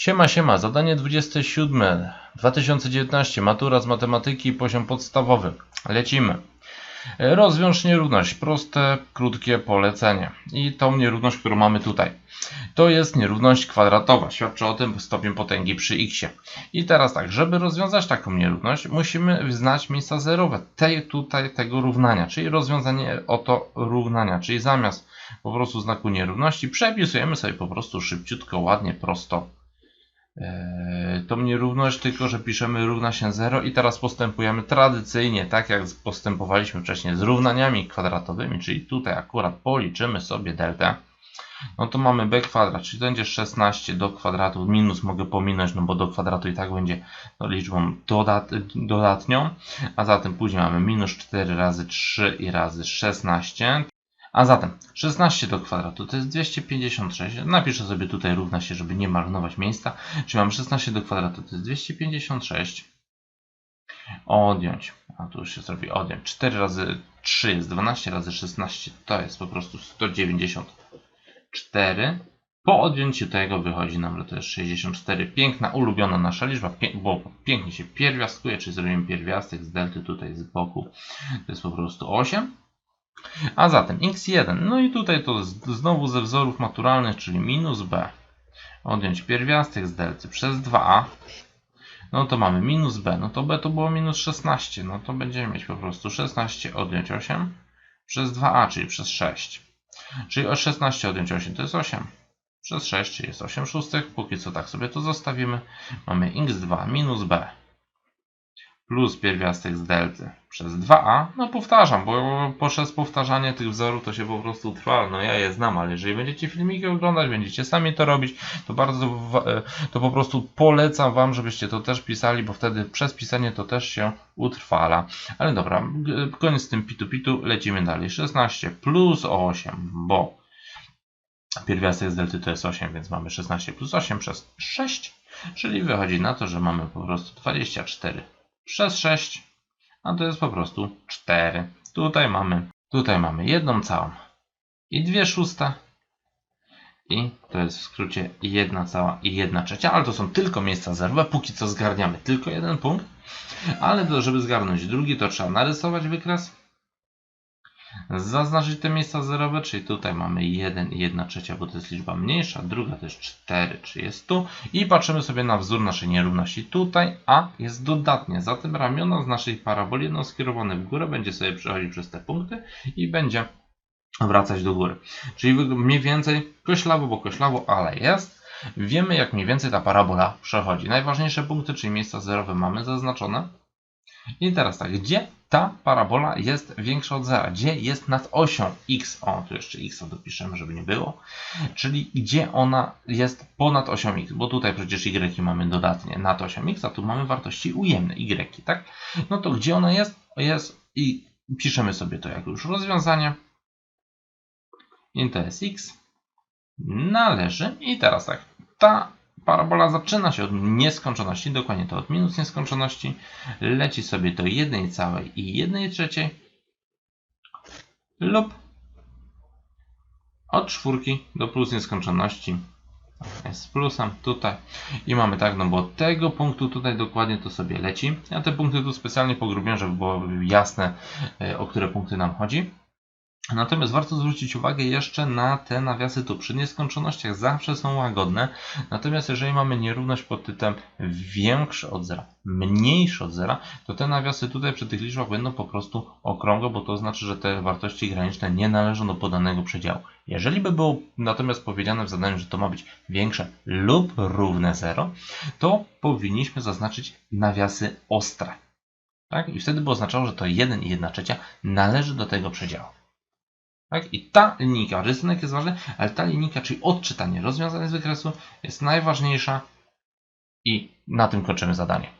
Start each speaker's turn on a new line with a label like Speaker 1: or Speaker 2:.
Speaker 1: Siema, siema, zadanie 27, 2019, matura z matematyki, poziom podstawowy. Lecimy. Rozwiąż nierówność, proste, krótkie polecenie. I tą nierówność, którą mamy tutaj. To jest nierówność kwadratowa, świadczy o tym stopień potęgi przy x. I teraz tak, żeby rozwiązać taką nierówność, musimy znać miejsca zerowe tej, tutaj tego równania, czyli rozwiązanie oto równania, czyli zamiast po prostu znaku nierówności przepisujemy sobie po prostu szybciutko, ładnie, prosto tą nierówność, tylko że piszemy równa się 0 i teraz postępujemy tradycyjnie, tak jak postępowaliśmy wcześniej z równaniami kwadratowymi, czyli tutaj akurat policzymy sobie deltę. No to mamy b kwadrat, czyli to będzie 16 do kwadratu, minus mogę pominąć, no bo do kwadratu i tak będzie no, liczbą dodat dodatnią, a zatem później mamy minus 4 razy 3 i razy 16, a zatem 16 do kwadratu to jest 256. Napiszę sobie tutaj równa się, żeby nie marnować miejsca. Czyli mam 16 do kwadratu to jest 256. Odjąć. A tu już się zrobi odjąć. 4 razy 3 jest 12 razy 16 to jest po prostu 194. Po odjęciu tego wychodzi nam, że to jest 64. Piękna, ulubiona nasza liczba, bo pięknie się pierwiastkuje, czyli zrobimy pierwiastek z delty tutaj z boku. To jest po prostu 8. A zatem x1, no i tutaj to znowu ze wzorów maturalnych, czyli minus b. Odjąć pierwiastek z delty przez 2a. No to mamy minus b, no to b to było minus 16, no to będziemy mieć po prostu 16 odjąć 8 przez 2a, czyli przez 6. Czyli o 16 odjąć 8 to jest 8. Przez 6 czyli jest 8 szóstych. Póki co tak sobie to zostawimy. Mamy x2 minus b plus pierwiastek z delty przez 2a. No powtarzam, bo poprzez powtarzanie tych wzorów to się po prostu trwa. No ja je znam, ale jeżeli będziecie filmiki oglądać, będziecie sami to robić, to bardzo e, to po prostu polecam wam, żebyście to też pisali, bo wtedy przez pisanie to też się utrwala. Ale dobra, koniec z tym pitu pitu, lecimy dalej. 16 plus 8, bo pierwiastek z delty to jest 8, więc mamy 16 plus 8 przez 6, czyli wychodzi na to, że mamy po prostu 24 przez 6, a to jest po prostu 4. Tutaj mamy, tutaj mamy jedną całą i dwie szóste. I to jest w skrócie jedna cała i jedna trzecia, ale to są tylko miejsca zerowe, póki co zgarniamy tylko jeden punkt, ale to, żeby zgarnąć drugi, to trzeba narysować wykres, zaznaczyć te miejsca zerowe, czyli tutaj mamy 1 i 1 trzecia, bo to jest liczba mniejsza, druga to jest 4, czyli jest tu i patrzymy sobie na wzór naszej nierówności tutaj, a jest dodatnie, zatem ramiona z naszej paraboli jedno skierowane w górę będzie sobie przechodzić przez te punkty i będzie wracać do góry. Czyli mniej więcej koślawo, bo koślawo, ale jest. Wiemy jak mniej więcej ta parabola przechodzi. Najważniejsze punkty, czyli miejsca zerowe mamy zaznaczone. I teraz tak, gdzie ta parabola jest większa od zera? Gdzie jest nad osią x? O, tu jeszcze x dopiszemy, żeby nie było. Czyli gdzie ona jest ponad osią x? Bo tutaj przecież y mamy dodatnie nad osią x, a tu mamy wartości ujemne y, tak? No to gdzie ona jest? Jest i piszemy sobie to jako już rozwiązanie. I to jest x należy. I teraz tak, ta parabola zaczyna się od nieskończoności, dokładnie to od minus nieskończoności, leci sobie do 1 całej i 1 trzeciej lub od czwórki do plus nieskończoności z plusem tutaj i mamy tak, no bo od tego punktu tutaj dokładnie to sobie leci. Ja te punkty tu specjalnie pogrubiłem, żeby było jasne e, o które punkty nam chodzi. Natomiast warto zwrócić uwagę jeszcze na te nawiasy tu przy nieskończonościach zawsze są łagodne. Natomiast jeżeli mamy nierówność pod tytułem większy od zera, mniejszy od zera, to te nawiasy tutaj przy tych liczbach będą po prostu okrągłe, bo to znaczy, że te wartości graniczne nie należą do podanego przedziału. Jeżeli by było natomiast powiedziane w zadaniu, że to ma być większe lub równe 0, to powinniśmy zaznaczyć nawiasy ostre. Tak? I wtedy by oznaczało, że to 1 i 1 trzecia należy do tego przedziału. Tak? I ta linijka, rysunek jest ważny, ale ta linijka, czyli odczytanie rozwiązań z wykresu jest najważniejsza i na tym kończymy zadanie.